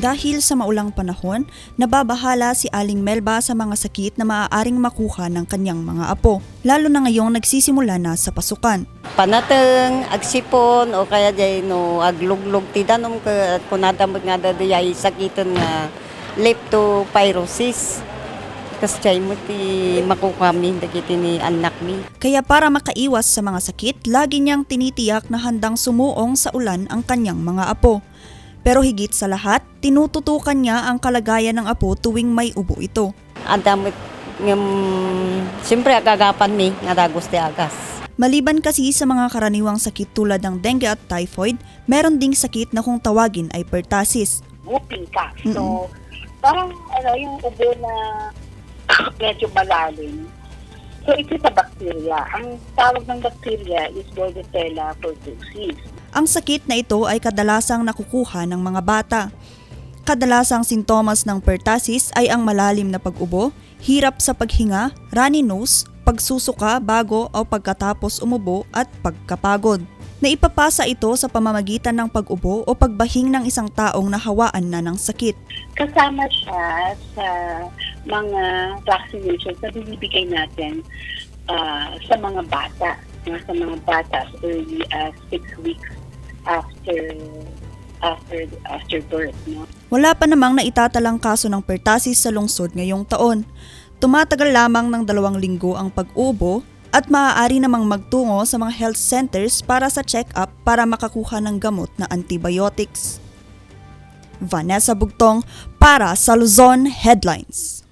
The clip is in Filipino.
Dahil sa maulang panahon, nababahala si Aling Melba sa mga sakit na maaaring makuha ng kanyang mga apo, lalo na ngayong nagsisimula na sa pasukan. panateng, agsipon, o kaya jay no, agluglog ti danom ka, at kunadamot nga da ay sakitan nga leptopyrosis. Kas jay mo ti makukami, dagiti ni anak mi. Kaya para makaiwas sa mga sakit, lagi niyang tinitiyak na handang sumuong sa ulan ang kanyang mga apo. Pero higit sa lahat, tinututukan niya ang kalagayan ng apo tuwing may ubo ito. Adamot ngam, siyempre agagapan mi, nga dagos ti agas. Maliban kasi sa mga karaniwang sakit tulad ng dengue at typhoid, meron ding sakit na kung tawagin ay pertussis. whooping cough. So, parang ano, yung ubo na medyo malalim. So, ito sa bacteria. Ang tawag ng bacteria is Bordetella pertussis. Ang sakit na ito ay kadalasang nakukuha ng mga bata. Kadalasang sintomas ng pertussis ay ang malalim na pag-ubo, hirap sa paghinga, runny nose, pagsusuka bago o pagkatapos umubo at pagkapagod. Naipapasa ito sa pamamagitan ng pag-ubo o pagbahing ng isang taong nahawaan na ng sakit. Kasama siya sa mga vaccinations na binibigay natin ah, sa mga bata. Sa mga bata as early as six weeks after after after birth. No? Wala pa namang naitatalang kaso ng pertussis sa lungsod ngayong taon. Tumatagal lamang ng dalawang linggo ang pag-ubo at maaari namang magtungo sa mga health centers para sa check-up para makakuha ng gamot na antibiotics. Vanessa Bugtong para sa Luzon Headlines.